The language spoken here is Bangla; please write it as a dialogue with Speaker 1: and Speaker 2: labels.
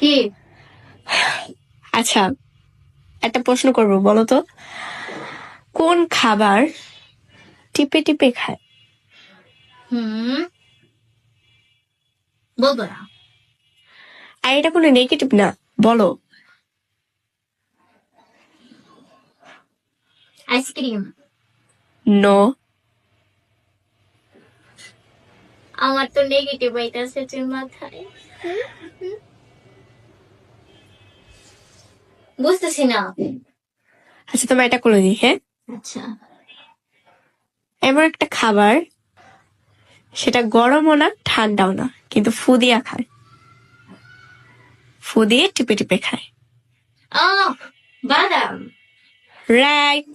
Speaker 1: কি?
Speaker 2: আচ্ছা একটা প্রশ্ন করব বলো তো। কোন খাবার টিপে টিপে খায়?
Speaker 1: হুম। বলব না।
Speaker 2: আর এটা কোনো নেগেটিভ না বলো।
Speaker 1: আইসক্রিম
Speaker 2: নো
Speaker 1: আমার তো নেগেটিভ আইতাছে তুই মাথায়। বুঝতেছি না।
Speaker 2: আচ্ছা তোমার এটা করে দিই হ্যাঁ?
Speaker 1: আচ্ছা।
Speaker 2: এমন একটা খাবার সেটা গরমও না ঠান্ডাও না কিন্তু ফু দিয়া খায়। ফু দিয়ে টিপে টিপে খায়।
Speaker 1: আহ বাদাম।
Speaker 2: রাইট